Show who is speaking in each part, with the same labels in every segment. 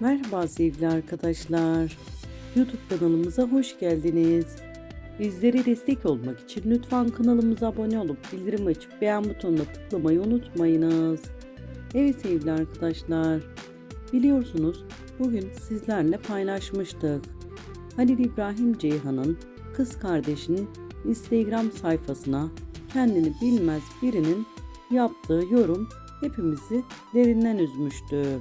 Speaker 1: Merhaba sevgili arkadaşlar. YouTube kanalımıza hoş geldiniz. Bizlere destek olmak için lütfen kanalımıza abone olup bildirim açıp beğen butonuna tıklamayı unutmayınız. Evet sevgili arkadaşlar. Biliyorsunuz bugün sizlerle paylaşmıştık. Halil İbrahim Ceyhan'ın kız kardeşinin Instagram sayfasına kendini bilmez birinin yaptığı yorum hepimizi derinden üzmüştü.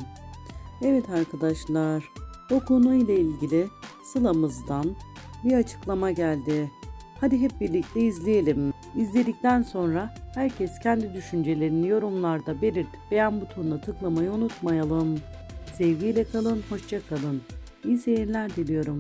Speaker 1: Evet arkadaşlar, o konuyla ilgili Sıla'mızdan bir açıklama geldi. Hadi hep birlikte izleyelim. İzledikten sonra herkes kendi düşüncelerini yorumlarda belirtip beğen butonuna tıklamayı unutmayalım. Sevgiyle kalın, hoşça kalın. İyi seyirler diliyorum.